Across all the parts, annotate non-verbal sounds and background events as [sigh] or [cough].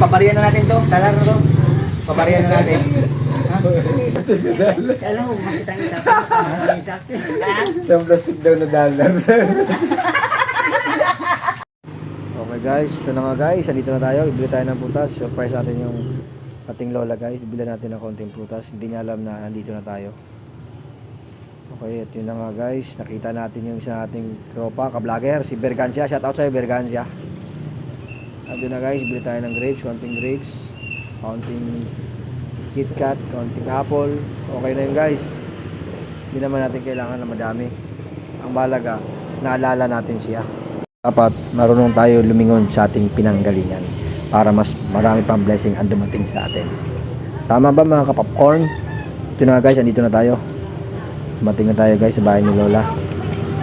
Paparihan na natin to. Tala na to. Paparihan na natin. Alam mo, makita kita. Makita kita. Sa plastic daw na dollar. Okay guys, ito na nga guys. Andito na tayo. Bibili tayo ng prutas. Surprise natin yung ating lola guys. Bibili natin ng konting prutas. Hindi niya alam na nandito na tayo. Okay, at yun na nga guys. Nakita natin yung isa nating tropa, ka-vlogger, si Bergancia. Shout out sa'yo, Bergancia. At na guys, bibili tayo ng grapes, konting grapes, konting KitKat, konting apple. Okay na yun guys. Hindi naman natin kailangan na madami. Ang balaga, naalala natin siya dapat marunong tayo lumingon sa ating pinanggalingan para mas marami pang blessing ang dumating sa atin. Tama ba mga kapopcorn? Ito na guys, andito na tayo. Dumating na tayo guys sa bahay ni Lola.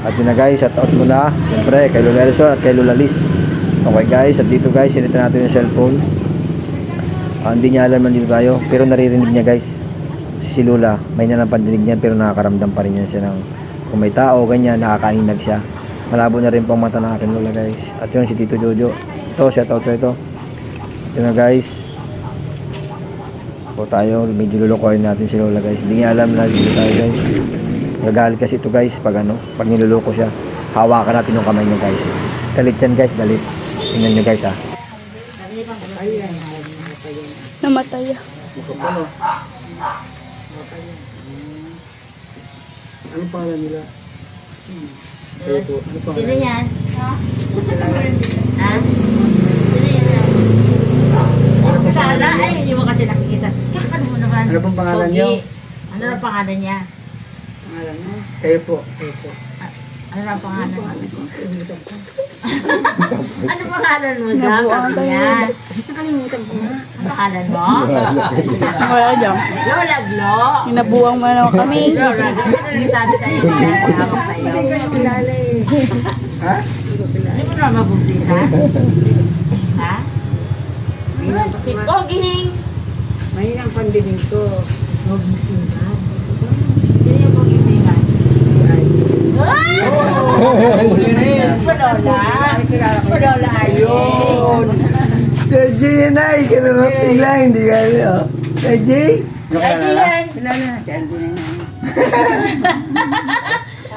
At yun na guys, shout out muna siyempre kay Lola Elson at kay Lola Liz. Okay guys, at dito guys, sinita natin yung cellphone. Ah, hindi niya alam na dito tayo, pero naririnig niya guys. Si Lola, may pandinig niyan pero nakakaramdam pa rin yan siya ng kung may tao, ganyan, nakakainag siya. Malabo na rin po ang mata ng akin lola guys. At yun si Tito Jojo. Ito, shout out sa ito. Ito na guys. Po tayo, medyo lulukoyin natin si lola guys. Hindi niya alam na dito tayo guys. Nagalit kasi ito guys pag ano, pag niluloko siya. Hawakan natin yung kamay niya guys. Galit yan guys, galit. Tingnan niyo guys ah. Namatay. Ano pangalan nila? Sino yan? Ha? Ha? Sino yan? Ano kilala? Ay, hindi mo kasi nakikita. Kakan mo naman. Ano pong pangalan niyo? Ano ang pangalan niya? Kayo po. Kayo po. Ano ang pangalan mo? [laughs] ano pangalan mo, Jack? Sabi niya. Nakalimutan ko na. Ang pangalan mo? Wala dyan. Lola Glo. Inabuang mo na kami. Lola Glo. Sino nagsabi sa'yo? Hawak sa'yo. Kilala eh. Ha? Hindi mo naman mabugsis, ha? Ha? Si Poging! May ang pandinig ko. Pogisiman. Sino yung pogisiman? Ay! Palola! Palola Ayun! Sir J yan ay. Kinamating lang. Hindi ka ano. Sir J? Ay, di yan! Kilala na si Alvin na yan.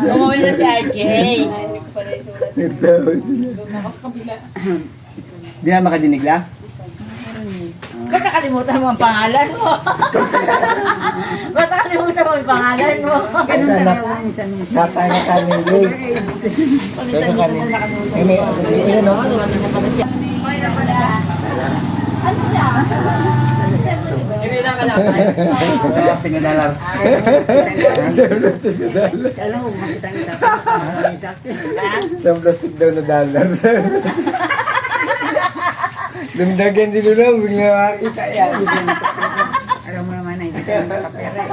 [laughs] Umuwi na si RJ. Ito. Di na makadinig lang? Ba't nakalimutan mo ang pangalan mo? [laughs] Ba't nakalimutan mo ang pangalan mo? Ganun minsan minsan. Tatay na kanin J. Kaya kanin. Eh, may ano no? Tingnan na lang. Alam mo, makita kita. Makita kita. Sa plastic daw na dollar. [laughs] Dumdagan si Lula, bigla makakita yan. Alam mo naman na hindi ka nakapera.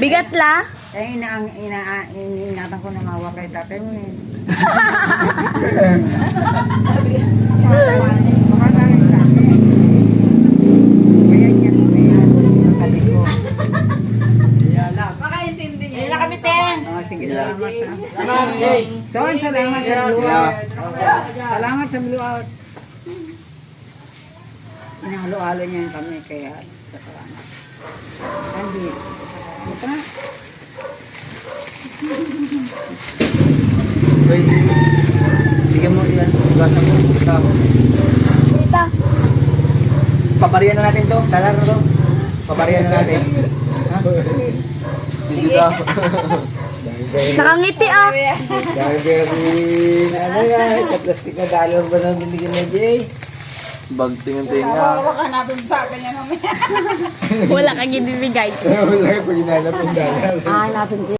Bigat la. Eh, ina, ina, iniingatan ko na mawa kay tatay mo eh. Kaya kaya ang salamat sa blue out. Salamat sa blue out. Inahalo-halo niya yung kami, kaya salamat. Andy, ito na. Uy, bigyan mo yan. Iwasan mo. Ito. Wita. Paparihan na natin to. Tala na to. Paparihan na natin. Ha? Hindi [laughs] daw. Nakangiti ah. Gagawin, ano yan? Sa plastic na dollar ba nang binigyan na Jay? Bag tingin-tinga. Wala kang ibibigay. [laughs] Wala yung pag hinanap yung dollar. Ah, hanapin ko